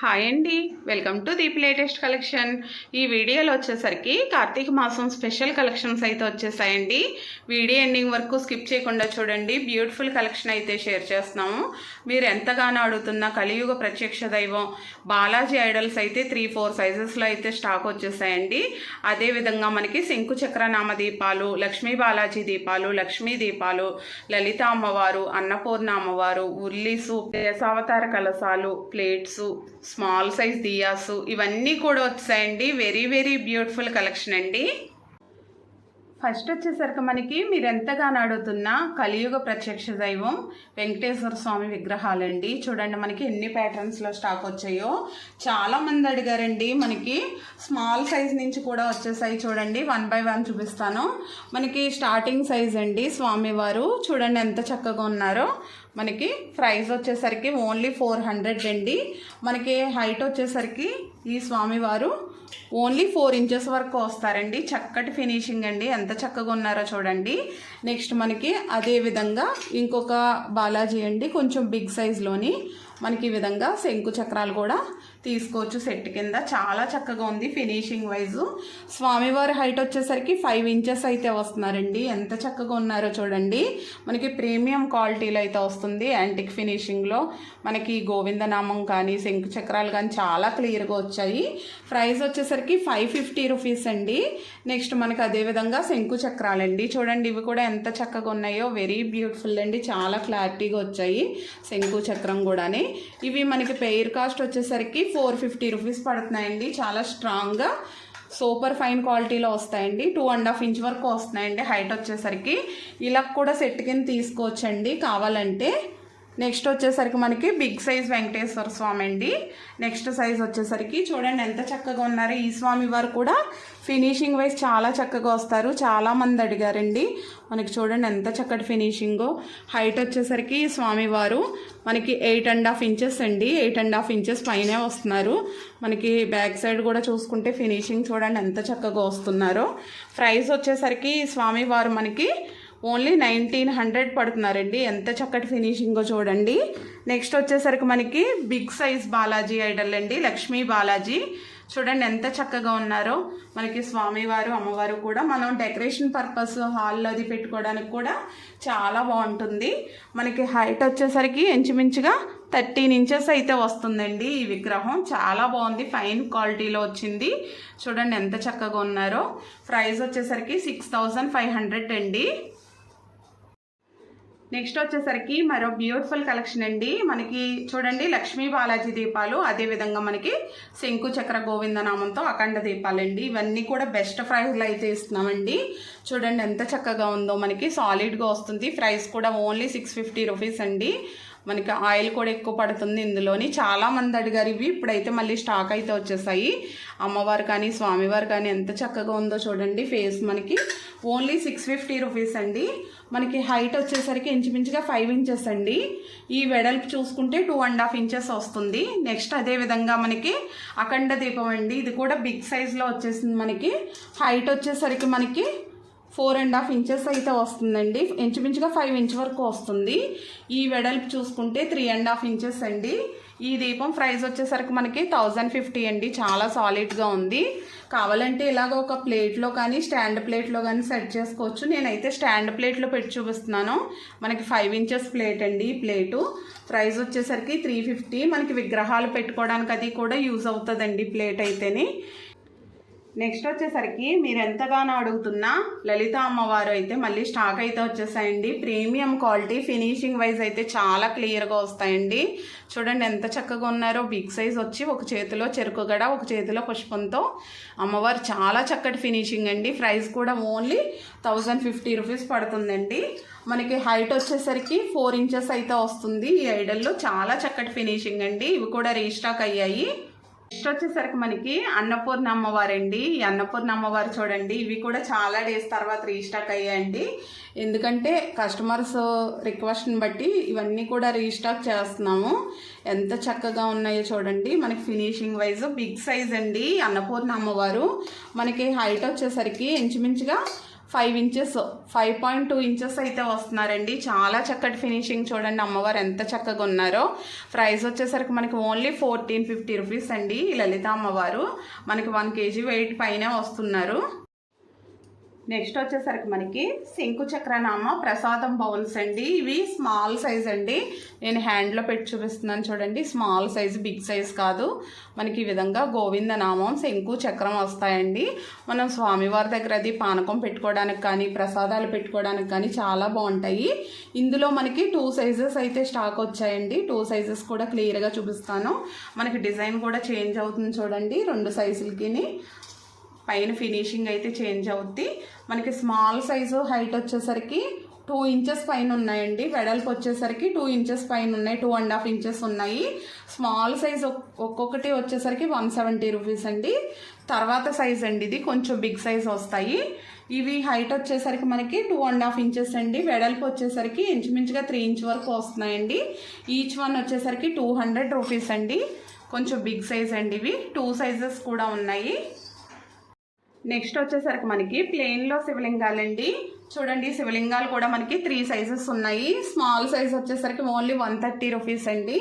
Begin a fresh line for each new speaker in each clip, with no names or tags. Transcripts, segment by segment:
Hi అండి. Welcome to Deep latest collection. ఈ వీడియోలో వచ్చేసరికి కార్తీక మాసం స్పెషల్ కలెక్షన్స్ అయితే వచ్చేసాయండి. వీడియో ఎండింగ్ వరకు స్కిప్ చేయకుండా చూడండి. బ్యూటిఫుల్ కలెక్షన్ అయితే షేర్ చేస్తున్నాము. మీరు ఎంతగానో అడుగుతున్న కలియుగ ప్రత్యక్ష దైవం బాలాజీ ఐడల్స్ అయితే త్రీ ఫోర్ సైజెస్లో అయితే స్టాక్ వచ్చేసాయండి. అదేవిధంగా మనకి శంకు చక్రనామ దీపాలు లక్ష్మీ బాలాజీ దీపాలు లక్ష్మీ దీపాలు లలిత అమ్మవారు అన్నపూర్ణ అమ్మవారు ఉర్లీసు దేశావతార కలసాలు ప్లేట్స్ స్మాల్ సైజ్ దియాసు ఇవన్నీ కూడా వచ్చాయండి. వెరీ వెరీ బ్యూటిఫుల్ కలెక్షన్ అండి. ఫస్ట్ వచ్చేసరికి మనకి మీరు ఎంతగానో అడుగుతున్న కలియుగ ప్రత్యక్ష దైవం వెంకటేశ్వర స్వామి విగ్రహాలండి. చూడండి మనకి ఎన్ని ప్యాటర్న్స్లో స్టాక్ వచ్చాయో. చాలామంది అడిగారండి మనకి స్మాల్ సైజ్ నుంచి కూడా వచ్చేసాయి చూడండి. వన్ బై వన్ చూపిస్తాను. మనకి స్టార్టింగ్ సైజ్ అండి స్వామివారు. చూడండి ఎంత చక్కగా ఉన్నారో. మనకి ప్రైస్ వచ్చేసరికి ఓన్లీ ఫోర్ హండ్రెడ్ అండి. మనకి హైట్ వచ్చేసరికి ఈ స్వామివారు ఓన్లీ ఫోర్ ఇంచెస్ వరకు వస్తారండి. చక్కటి ఫినిషింగ్ అండి. ఎంత చక్కగా ఉన్నారో చూడండి. నెక్స్ట్ మనకి అదే విధంగా ఇంకొక బాలాజీ అండి. కొంచెం బిగ్ సైజ్లోని మనకి ఈ విధంగా శంకు చక్రాలు కూడా తీసుకోవచ్చు సెట్ కింద. చాలా చక్కగా ఉంది ఫినిషింగ్ వైజు. స్వామివారి హైట్ వచ్చేసరికి ఫైవ్ ఇంచెస్ అయితే వస్తున్నారండి. ఎంత చక్కగా ఉన్నారో చూడండి. మనకి ప్రీమియం క్వాలిటీలో అయితే వస్తుంది యాంటిక్ ఫినిషింగ్లో. మనకి గోవిందనామం కానీ శంకు చక్రాలు కానీ చాలా క్లియర్గా వచ్చాయి. ప్రైస్ వచ్చేసరికి ఫైవ్ ఫిఫ్టీ రూపీస్ అండి. నెక్స్ట్ మనకి అదేవిధంగా శంకు చక్రాలండి. చూడండి ఇవి కూడా ఎంత చక్కగా ఉన్నాయో. వెరీ బ్యూటిఫుల్ అండి. చాలా క్లారిటీగా వచ్చాయి శంకు చక్రం కూడాని. ఇవి మనకి పెయిర్ కాస్ట్ వచ్చేసరికి ఫోర్ ఫిఫ్టీ రూపీస్ పడుతున్నాయండి. చాలా స్ట్రాంగ్గా సూపర్ ఫైన్ క్వాలిటీలో వస్తాయండి. టూ అండ్ హాఫ్ ఇంచ్ వరకు వస్తున్నాయండి హైట్ వచ్చేసరికి. ఇలా కూడా సెట్ కింద తీసుకోవచ్చండి కావాలంటే. నెక్స్ట్ వచ్చేసరికి మనకి బిగ్ సైజ్ వెంకటేశ్వర స్వామి అండి. నెక్స్ట్ సైజ్ వచ్చేసరికి చూడండి ఎంత చక్కగా ఉన్నారు. ఈ స్వామి వారు కూడా ఫినిషింగ్ వైజ్ చాలా చక్కగా వస్తారు. చాలా మంది అడిగారండి. మనకి చూడండి ఎంత చక్కటి ఫినిషింగో. హైట్ వచ్చేసరికి స్వామివారు మనకి ఎయిట్ అండ్ హాఫ్ ఇంచెస్ అండి. ఎయిట్ అండ్ హాఫ్ ఇంచెస్ పైనే వస్తున్నారు. మనకి బ్యాక్ సైడ్ కూడా చూసుకుంటే ఫినిషింగ్ చూడండి ఎంత చక్కగా వస్తున్నారో. ప్రైస్ వచ్చేసరికి స్వామివారు మనకి ఓన్లీ నైన్టీన్ హండ్రెడ్ పడుతున్నారండి. ఎంత చక్కటి ఫినిషింగో చూడండి. నెక్స్ట్ వచ్చేసరికి మనకి బిగ్ సైజ్ బాలాజీ ఐడల్ అండి లక్ష్మీ బాలాజీ. చూడండి ఎంత చక్కగా ఉన్నారో. మనకి స్వామివారు అమ్మవారు కూడా మనం డెకరేషన్ పర్పస్ హాల్లో అది పెట్టుకోవడానికి కూడా చాలా బాగుంటుంది. మనకి హైట్ వచ్చేసరికి ఇంచుమించుగా థర్టీన్ ఇంచెస్ అయితే వస్తుందండి ఈ విగ్రహం. చాలా బాగుంది ఫైన్ క్వాలిటీలో వచ్చింది. చూడండి ఎంత చక్కగా ఉన్నారో. ప్రైస్ వచ్చేసరికి సిక్స్ థౌజండ్ ఫైవ్ హండ్రెడ్ అండి. నెక్స్ట్ వచ్చేసరికి మరో బ్యూటిఫుల్ కలెక్షన్ అండి. మనకి చూడండి లక్ష్మీ బాలాజీ దీపాలు. అదేవిధంగా మనకి శంకు చక్ర గోవింద నామంతో అఖండ దీపాలండి. ఇవన్నీ కూడా బెస్ట్ ప్రైస్లో అయితే ఇస్తున్నామండి. చూడండి ఎంత చక్కగా ఉందో మనకి సాలిడ్గా వస్తుంది. ప్రైస్ కూడా ఓన్లీ సిక్స్ ఫిఫ్టీ రూపీస్ అండి. మనకి ఆయిల్ కూడా ఎక్కువ పడుతుంది ఇందులోని. చాలా మంది అడిగారు ఇవి. ఇప్పుడైతే మళ్ళీ స్టాక్ అయితే వచ్చేసాయి. అమ్మవారు కానీ స్వామివారు కానీ ఎంత చక్కగా ఉందో చూడండి. ఫేస్ మనకి ఓన్లీ సిక్స్ ఫిఫ్టీ రూపీస్ అండి. మనకి హైట్ వచ్చేసరికి ఇంచుమించుగా ఫైవ్ ఇంచెస్ అండి. ఈ వెడల్పు చూసుకుంటే టూ అండ్ హాఫ్ ఇంచెస్ వస్తుంది. నెక్స్ట్ అదే విధంగా మనకి అఖండ దీపం అండి. ఇది కూడా బిగ్ సైజ్లో వచ్చేసింది మనకి. హైట్ వచ్చేసరికి మనకి ఫోర్ అండ్ హాఫ్ ఇంచెస్ అయితే వస్తుందండి. ఇంచుమించుగా ఫైవ్ ఇంచ్ వరకు వస్తుంది. ఈ వెడల్పు చూసుకుంటే త్రీ అండ్ హాఫ్ ఇంచెస్ అండి. ఈ దీపం ప్రైస్ వచ్చేసరికి మనకి థౌజండ్ ఫిఫ్టీ అండి. చాలా సాలిడ్గా ఉంది. కావాలంటే ఇలాగ ఒక ప్లేట్లో కానీ స్టాండ్ ప్లేట్లో కానీ సెట్ చేసుకోవచ్చు. నేనైతే స్టాండ్ ప్లేట్లో పెట్టి చూపిస్తున్నాను. మనకి ఫైవ్ ఇంచెస్ ప్లేట్ అండి ఈ ప్లేటు ప్రైస్ వచ్చేసరికి త్రీ ఫిఫ్టీ మనకి విగ్రహాలు పెట్టుకోవడానికి అది కూడా యూజ్ అవుతుందండి ప్లేట్ అయితేనే. నెక్స్ట్ వచ్చేసరికి మీరు ఎంతగానో అడుగుతున్నా లలిత అమ్మవారు అయితే మళ్ళీ స్టాక్ అయితే వచ్చేసాయండి. ప్రీమియం క్వాలిటీ ఫినిషింగ్ వైజ్ అయితే చాలా క్లియర్గా వస్తాయండి. చూడండి ఎంత చక్కగా ఉన్నారో. బిగ్ సైజ్ వచ్చి ఒక చేతిలో చెరుకు గడ ఒక చేతిలో పుష్పంతో అమ్మవారు చాలా చక్కటి ఫినిషింగ్ అండి. ప్రైస్ కూడా ఓన్లీ థౌజండ్ ఫిఫ్టీ రూపీస్ పడుతుందండి. మనకి హైట్ వచ్చేసరికి ఫోర్ ఇంచెస్ అయితే వస్తుంది. ఈ ఐడల్లో చాలా చక్కటి ఫినిషింగ్ అండి. ఇవి కూడా రీస్టాక్ అయ్యాయి. నెక్స్ట్ వచ్చేసరికి మనకి అన్నపూర్ణ అమ్మవారండి ఈ అన్నపూర్ణ అమ్మవారు చూడండి ఇవి కూడా చాలా డేస్ తర్వాత రీస్టాక్ అయ్యాయండి. ఎందుకంటే కస్టమర్స్ రిక్వెస్ట్ని బట్టి ఇవన్నీ కూడా రీస్టాక్ చేస్తున్నాము. ఎంత చక్కగా ఉన్నాయో చూడండి. మనకి ఫినిషింగ్ వైజ్ బిగ్ సైజ్ అండి అన్నపూర్ణ అమ్మవారు మనకి హైట్ వచ్చేసరికి ఇంచుమించుగా five inches five point two inches అయితే వస్తున్నారండి. చాలా చక్కటి ఫినిషింగ్ చూడండి అమ్మవారు ఎంత చక్కగా ఉన్నారో. ప్రైస్ వచ్చేసరికి మనకి ఓన్లీ ఫోర్టీన్ ఫిఫ్టీ రూపీస్ అండి లలిత అమ్మవారు. మనకి వన్ కేజీ వెయిట్ పైన వస్తున్నారు. నెక్స్ట్ వచ్చేసరికి మనకి శంకు చక్రనామ ప్రసాదం బౌల్స్ అండి. ఇవి స్మాల్ సైజ్ అండి. నేను హ్యాండ్లో పెట్టి చూపిస్తున్నాను చూడండి. స్మాల్ సైజ్ బిగ్ సైజ్ కాదు. మనకి ఈ విధంగా గోవింద నామం శంకు చక్రం వస్తాయండి. మనం స్వామివారి దగ్గర అది పానకం పెట్టుకోవడానికి కానీ ప్రసాదాలు పెట్టుకోవడానికి కానీ చాలా బాగుంటాయి. ఇందులో మనకి టూ సైజెస్ అయితే స్టాక్ వచ్చాయండి. టూ సైజెస్ కూడా క్లియర్గా చూపిస్తాను. మనకి డిజైన్ కూడా చేంజ్ అవుతుంది చూడండి. రెండు సైజులకి పైన ఫినిషింగ్ అయితే చేంజ్ అవుద్ది. మనకి స్మాల్ సైజు హైట్ వచ్చేసరికి టూ ఇంచెస్ పైన ఉన్నాయండి. వెడల్పు వచ్చేసరికి టూ ఇంచెస్ పైన ఉన్నాయి టూ అండ్ హాఫ్ ఇంచెస్ ఉన్నాయి. స్మాల్ సైజ్ ఒక్కొక్కటి వచ్చేసరికి వన్ సెవెంటీ రూపీస్ అండి. తర్వాత సైజ్ అండి ఇది కొంచెం బిగ్ సైజ్ వస్తాయి. ఇవి హైట్ వచ్చేసరికి మనకి టూ అండ్ హాఫ్ ఇంచెస్ అండి. వెడల్పు వచ్చేసరికి ఇంచుమించుగా త్రీ ఇంచ్ వరకు వస్తున్నాయండి. ఈచ్ వన్ వచ్చేసరికి టూ హండ్రెడ్ రూపీస్ అండి. కొంచెం బిగ్ సైజ్ అండి ఇవి. టూ సైజెస్ కూడా ఉన్నాయి. నెక్స్ట్ వచ్చేసరికి మనకి ప్లెయిన్లో శివలింగాలండి. చూడండి శివలింగాలు కూడా మనకి త్రీ సైజెస్ ఉన్నాయి. స్మాల్ సైజ్ వచ్చేసరికి ఓన్లీ వన్ థర్టీ రూపీస్ అండి.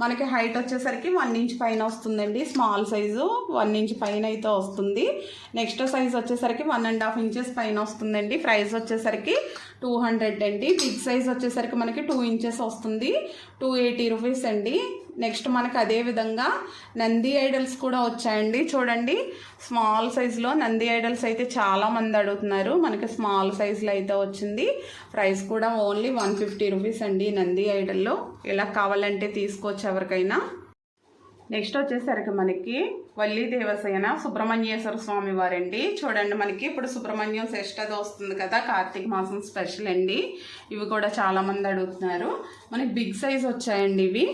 మనకి హైట్ వచ్చేసరికి వన్ ఇంచ్ పైన వస్తుందండి. స్మాల్ సైజు వన్ ఇంచ్ పైన అయితే వస్తుంది. నెక్స్ట్ సైజ్ వచ్చేసరికి వన్ అండ్ హాఫ్ ఇంచెస్ పైన వస్తుందండి. ప్రైస్ వచ్చేసరికి టూ హండ్రెడ్ అండి. బిగ్ సైజ్ వచ్చేసరికి మనకి టూ ఇంచెస్ వస్తుంది. టూ ఎయిటీ రూపీస్ అండి. నెక్స్ట్ మనకు అదే విధంగా నంది ఐడల్స్ కూడా వచ్చాయండి. చూడండి స్మాల్ సైజులో నంది ఐడల్స్ అయితే చాలా మంది అడుగుతున్నారు. మనకి స్మాల్ సైజులో అయితే వచ్చింది. ప్రైస్ కూడా ఓన్లీ వన్ ఫిఫ్టీ రూపీస్ అండి నంది ఐడల్లో. ఇలా కావాలంటే తీసుకోవచ్చు ఎవరికైనా. నెక్స్ట్ వచ్చేసరికి మనకి వల్లి దేవసేన సుబ్రహ్మణ్యేశ్వర స్వామి వారండి. చూడండి మనకి ఇప్పుడు సుబ్రహ్మణ్యం శ్రేష్టది వస్తుంది కదా కార్తీక మాసం స్పెషల్ అండి. ఇవి కూడా చాలామంది అడుగుతున్నారు. మనకి బిగ్ సైజ్ వచ్చాయండి ఇవి.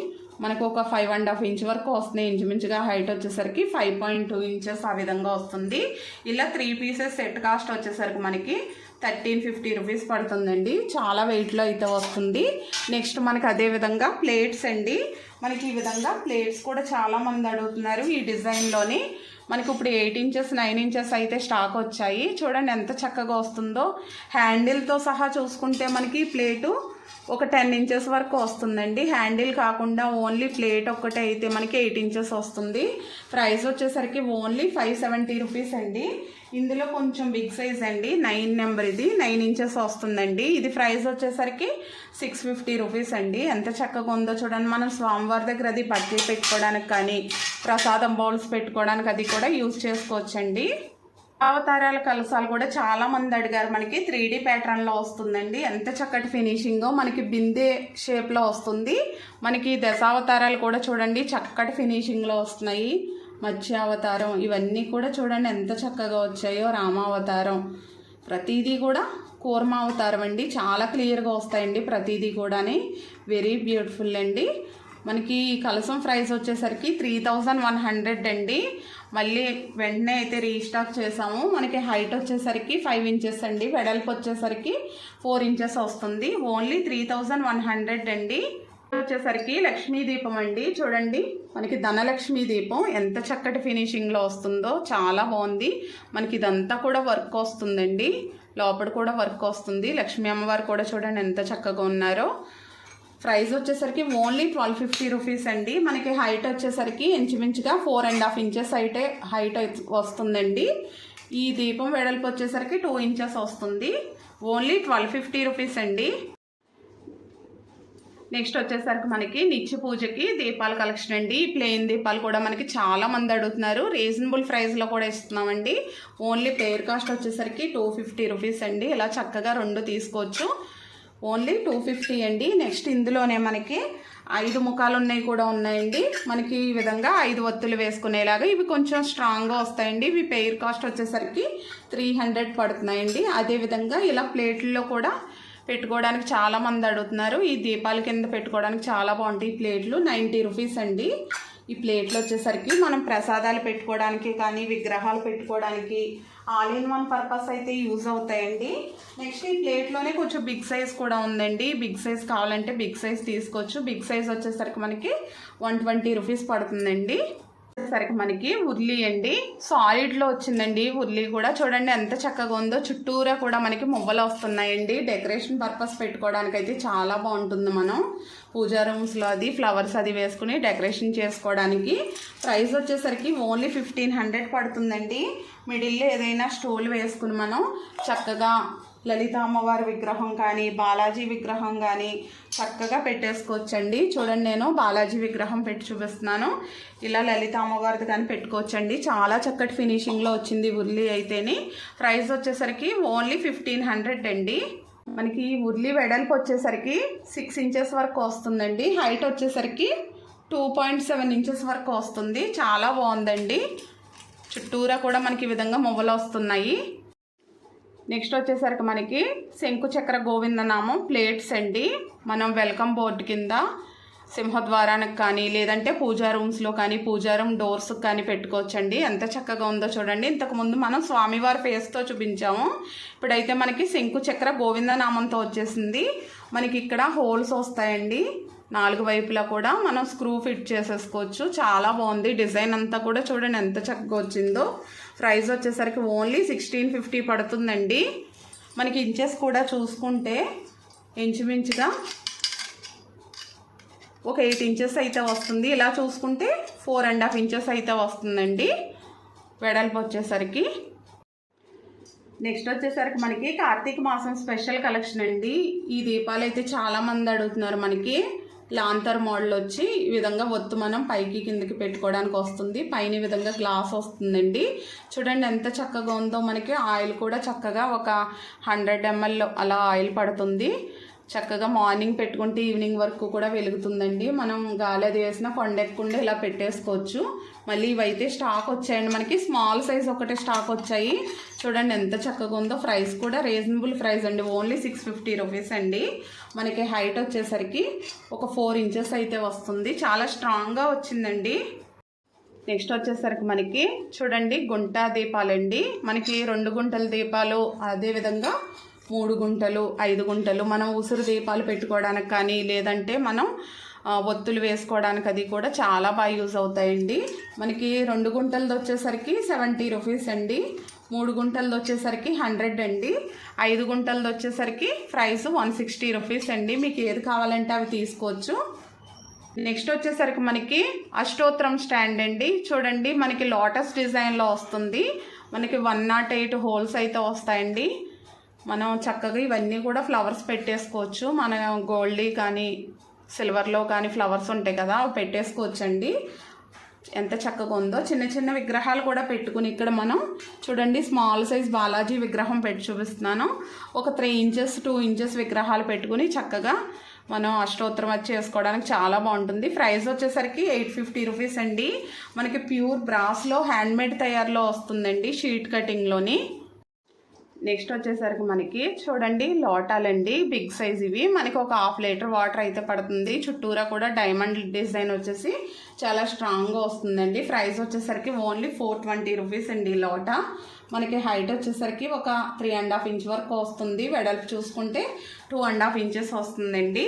మనకు ఒక ఫైవ్ అండ్ హాఫ్ ఇంచ్ వరకు వస్తున్నాయి. ఇంచుమించుగా హైట్ వచ్చేసరికి ఫైవ్ పాయింట్ టూ ఇంచెస్ ఆ విధంగా వస్తుంది. ఇలా త్రీ పీసెస్ సెట్ కాస్ట్ వచ్చేసరికి మనకి థర్టీన్ ఫిఫ్టీ రూపీస్ పడుతుందండి. చాలా వెయిట్లో అయితే వస్తుంది. నెక్స్ట్ మనకి అదే విధంగా ప్లేట్స్ అండి. మనకి ఈ విధంగా ప్లేట్స్ కూడా చాలా మంది అడుగుతున్నారు ఈ డిజైన్లోని మనకి ఇప్పుడు ఎయిట్ ఇంచెస్ నైన్ ఇంచెస్ అయితే స్టాక్ వచ్చాయి. చూడండి ఎంత చక్కగా వస్తుందో. హ్యాండిల్తో సహా చూసుకుంటే మనకి ప్లేటు ఒక టెన్ ఇంచెస్ వరకు వస్తుందండి. హ్యాండిల్ కాకుండా ఓన్లీ ప్లేట్ ఒక్కటే అయితే మనకి ఎయిట్ ఇంచెస్ వస్తుంది. ప్రైస్ వచ్చేసరికి ఓన్లీ ఫైవ్ సెవెంటీ రూపీస్ అండి. ఇందులో కొంచెం బిగ్ సైజ్ అండి. నైన్ నెంబర్ ఇది. నైన్ ఇంచెస్ వస్తుందండి. ఇది ప్రైస్ వచ్చేసరికి సిక్స్ ఫిఫ్టీ రూపీస్ అండి. ఎంత చక్కగా ఉందో చూడండి. మనం స్వామివారి దగ్గర అది బట్టలు పెట్టుకోవడానికి కానీ ప్రసాదం బౌల్స్ పెట్టుకోవడానికి అది కూడా యూజ్ చేసుకోవచ్చండి. అవతారాల కలసాలు కూడా చాలా మంది అడిగారు. మనకి త్రీ డీ ప్యాటర్న్లో వస్తుందండి. ఎంత చక్కటి ఫినిషింగో మనకి బిందె షేప్లో వస్తుంది. మనకి దశావతారాలు కూడా చూడండి చక్కటి ఫినిషింగ్లో వస్తున్నాయి. మత్స్య అవతారం ఇవన్నీ కూడా చూడండి ఎంత చక్కగా వచ్చాయో రామావతారం. ప్రతిదీ కూడా కూర్మ అవతారం అండి. చాలా క్లియర్గా వస్తాయండి ప్రతిదీ కూడాని. వెరీ బ్యూటిఫుల్ అండి. మనకి కలసం ప్రైస్ వచ్చేసరికి త్రీ థౌజండ్ వన్ హండ్రెడ్ అండి. మళ్ళీ వెంటనే అయితే రీస్టాక్ చేసాము. మనకి హైట్ వచ్చేసరికి ఫైవ్ ఇంచెస్ అండి. వెడల్పు వచ్చేసరికి ఫోర్ ఇంచెస్ వస్తుంది. Only three thousand one hundred అండి. వచ్చేసరికి లక్ష్మీ దీపం అండి. చూడండి మనకి ధనలక్ష్మీ దీపం ఎంత చక్కటి ఫినిషింగ్లో వస్తుందో చాలా బాగుంది. మనకి ఇదంతా కూడా వర్క్ వస్తుందండి. లోపల కూడా వర్క్ వస్తుంది. లక్ష్మీ అమ్మవారు కూడా చూడండి ఎంత చక్కగా ఉన్నారో. ప్రైస్ వచ్చేసరికి ఓన్లీ ట్వెల్వ్ ఫిఫ్టీ రూపీస్ అండి. మనకి హైట్ వచ్చేసరికి ఇంచుమించుగా ఫోర్ అండ్ హాఫ్ ఇంచెస్ అయితే హైట్ వస్తుందండి. ఈ దీపం వెడల్పు వచ్చేసరికి టూ ఇంచెస్ వస్తుంది. ఓన్లీ ట్వెల్వ్ ఫిఫ్టీ రూపీస్ అండి. నెక్స్ట్ వచ్చేసరికి మనకి నిత్య పూజకి దీపాల కలెక్షన్ అండి. ప్లెయిన్ దీపాలు కూడా మనకి చాలా మంది అడుగుతున్నారు. రీజనబుల్ ప్రైస్లో కూడా ఇస్తున్నామండి. ఓన్లీ పేర్ కాస్ట్ వచ్చేసరికి టూ ఫిఫ్టీ రూపీస్ అండి. ఇలా చక్కగా రెండు తీసుకోవచ్చు. ఓన్లీ టూ ఫిఫ్టీ అండి. నెక్స్ట్ ఇందులోనే మనకి ఐదు ముఖాలు ఉన్నాయి కూడా ఉన్నాయండి. మనకి ఈ విధంగా ఐదు ఒత్తులు వేసుకునేలాగా ఇవి కొంచెం స్ట్రాంగ్గా వస్తాయండి. ఇవి పెయిర్ కాస్ట్ వచ్చేసరికి త్రీ హండ్రెడ్ పడుతున్నాయండి. అదేవిధంగా ఇలా ప్లేట్లలో కూడా పెట్టుకోవడానికి చాలా మంది అడుగుతున్నారు. ఈ దీపాల కింద పెట్టుకోవడానికి చాలా బాగుంటాయి ఈ ప్లేట్లు నైంటీ రూపీస్ అండి. ఈ ప్లేట్లు వచ్చేసరికి మనం ప్రసాదాలు పెట్టుకోవడానికి కానీ విగ్రహాలు పెట్టుకోవడానికి ఆల్ ఇన్ వన్ పర్పస్ అయితే యూజ్ అవుతాయండి. నెక్స్ట్ ఈ ప్లేట్లోనే కొంచెం బిగ్ సైజ్ కూడా ఉందండి. బిగ్ సైజ్ కావాలంటే బిగ్ సైజ్ తీసుకోవచ్చు. బిగ్ సైజ్ వచ్చేసరికి మనకి వన్ ట్వంటీ రూపీస్ పడుతుందండి. వచ్చేసరికి మనకి ఉర్లీ అండి. సాలిడ్లో వచ్చిందండి ఉర్లీ కూడా. చూడండి ఎంత చక్కగా ఉందో. చుట్టూరా కూడా మనకి మువ్వలు వస్తున్నాయండి. డెకరేషన్ పర్పస్ పెట్టుకోవడానికి అయితే చాలా బాగుంటుంది మనం. పూజా రూమ్స్లో అది ఫ్లవర్స్ అది వేసుకుని డెకరేషన్ చేసుకోవడానికి. ప్రైస్ వచ్చేసరికి ఓన్లీ ఫిఫ్టీన్ హండ్రెడ్ పడుతుందండి. మిడిల్లో ఏదైనా స్టోల్ వేసుకుని మనం చక్కగా లలిత అమ్మవారి విగ్రహం కానీ బాలాజీ విగ్రహం కానీ చక్కగా పెట్టేసుకోవచ్చండి. చూడండి నేను బాలాజీ విగ్రహం పెట్టి చూపిస్తున్నాను. ఇలా లలిత అమ్మవారిది కానీ పెట్టుకోవచ్చండి. చాలా చక్కటి ఫినిషింగ్లో వచ్చింది ఉర్లీ అయితేని. ప్రైస్ వచ్చేసరికి ఓన్లీ ఫిఫ్టీన్ హండ్రెడ్ అండి. మనకి ఈ ఉర్లీ వెడల్పు వచ్చేసరికి సిక్స్ ఇంచెస్ వరకు వస్తుందండి. హైట్ వచ్చేసరికి టూ పాయింట్ సెవెన్ ఇంచెస్ వరకు వస్తుంది. చాలా బాగుందండి. చుట్టూరా కూడా మనకి ఈ విధంగా మువ్వలు వస్తున్నాయి. నెక్స్ట్ వచ్చేసరికి మనకి శంకు చక్ర గోవిందనామం ప్లేట్స్ అండి. మనం వెల్కమ్ బోర్డు కింద సింహద్వారానికి కానీ లేదంటే పూజా రూమ్స్లో కానీ పూజా రూమ్ డోర్స్కి కానీ పెట్టుకోవచ్చండి. ఎంత చక్కగా ఉందో చూడండి. ఇంతకుముందు మనం స్వామివారి ఫేస్తో చూపించాము. ఇప్పుడైతే మనకి శంకు చక్ర గోవిందనామంతో వచ్చేసింది. మనకి ఇక్కడ హోల్స్ వస్తాయండి. నాలుగు వైపులా కూడా మనం స్క్రూ ఫిట్ చేసేసుకోవచ్చు. చాలా బాగుంది. డిజైన్ అంతా కూడా చూడండి ఎంత చక్కగా వచ్చిందో. ప్రైస్ వచ్చేసరికి ఓన్లీ సిక్స్టీన్ ఫిఫ్టీ పడుతుందండి. మనకి ఇంచెస్ కూడా చూసుకుంటే ఇంచుమించుగా ఒక ఎయిట్ ఇంచెస్ అయితే వస్తుంది. ఇలా చూసుకుంటే ఫోర్ అండ్ హాఫ్ ఇంచెస్ అయితే వస్తుందండి. వెడల్పు వచ్చేసరికి. నెక్స్ట్ వచ్చేసరికి మనకి కార్తీక మాసం స్పెషల్ కలెక్షన్ అండి. ఈ దీపాలు అయితే చాలామంది అడుగుతున్నారు మనకి. లాంతర్ మోడల్ వచ్చి ఈ విధంగా ఒత్తు మనం పైకి కిందకి పెట్టుకోవడానికి వస్తుంది. పైన ఈ విధంగా గ్లాస్ వస్తుందండి. చూడండి ఎంత చక్కగా ఉందో. మనకి ఆయిల్ కూడా చక్కగా ఒక హండ్రెడ్ ఎంఎల్ అలా ఆయిల్ పడుతుంది. చక్కగా మార్నింగ్ పెట్టుకుంటే ఈవినింగ్ వరకు కూడా వెలుగుతుందండి. మనం గాలి అది వేసినా కొండెక్కకుండా ఇలా పెట్టేసుకోవచ్చు. మళ్ళీ ఇవైతే స్టాక్ వచ్చాయండి. మనకి స్మాల్ సైజ్ ఒకటే స్టాక్ వచ్చాయి. చూడండి ఎంత చక్కగా ఉందో ప్రైస్ కూడా రీజనబుల్ ప్రైస్ అండి. ఓన్లీ సిక్స్ ఫిఫ్టీ రూపీస్ అండి. మనకి హైట్ వచ్చేసరికి ఒక ఫోర్ ఇంచెస్ అయితే వస్తుంది. చాలా స్ట్రాంగ్గా వచ్చిందండి. నెక్స్ట్ వచ్చేసరికి మనకి చూడండి గుంట దీపాలండి. మనకి రెండు గుంటల దీపాలు అదేవిధంగా మూడు గుంటలు ఐదు గుంటలు మనం ఉసురు దీపాలు పెట్టుకోవడానికి కానీ లేదంటే మనం ఒత్తులు వేసుకోవడానికి అది కూడా చాలా బాగా యూజ్ అవుతాయండి. మనకి రెండు గుంటలది వచ్చేసరికి సెవెంటీ రూపీస్ అండి. మూడు గుంటలది వచ్చేసరికి హండ్రెడ్ అండి. ఐదు గుంటలది వచ్చేసరికి ప్రైస్ వన్ సిక్స్టీ రూపీస్ అండి. మీకు ఏది కావాలంటే అవి తీసుకోవచ్చు. నెక్స్ట్ వచ్చేసరికి మనకి అష్టోత్తరం స్టాండ్ అండి. చూడండి మనకి లోటస్ డిజైన్లో వస్తుంది. మనకి వన్ నాట్ ఎయిట్ హోల్స్ అయితే వస్తాయండి. మనం చక్కగా ఇవన్నీ కూడా ఫ్లవర్స్ పెట్టేసుకోవచ్చు. మన గోల్డీ కానీ సిల్వర్లో కానీ ఫ్లవర్స్ ఉంటాయి కదా అవి పెట్టేసుకోవచ్చండి. ఎంత చక్కగా ఉందో. చిన్న చిన్న విగ్రహాలు కూడా పెట్టుకుని ఇక్కడ మనం చూడండి స్మాల్ సైజ్ బాలాజీ విగ్రహం పెట్టి చూపిస్తున్నాను. ఒక త్రీ ఇంచెస్ టూ ఇంచెస్ విగ్రహాలు పెట్టుకుని చక్కగా మనం అష్టోత్తరం వచ్చి చేసుకోవడానికి చాలా బాగుంటుంది. ప్రైస్ వచ్చేసరికి ఎయిట్ ఫిఫ్టీ రూపీస్ అండి. మనకి ప్యూర్ బ్రాస్లో హ్యాండ్మేడ్ తయారులో వస్తుందండి షీట్ కటింగ్లోని. నెక్స్ట్ వచ్చేసరికి మనకి చూడండి లోటాలండి. బిగ్ సైజ్ ఇవి. మనకి ఒక హాఫ్ లీటర్ వాటర్ అయితే పడుతుంది. చుట్టూరా కూడా డైమండ్ డిజైన్ వచ్చేసి చాలా స్ట్రాంగ్గా వస్తుందండి. ప్రైస్ వచ్చేసరికి ఓన్లీ ఫోర్ ట్వంటీ రూపీస్ అండి లోట. మనకి హైట్ వచ్చేసరికి ఒక త్రీ అండ్ హాఫ్ ఇంచ్ వరకు వస్తుంది. వెడల్పు చూసుకుంటే టూ అండ్ హాఫ్ ఇంచెస్ వస్తుందండి.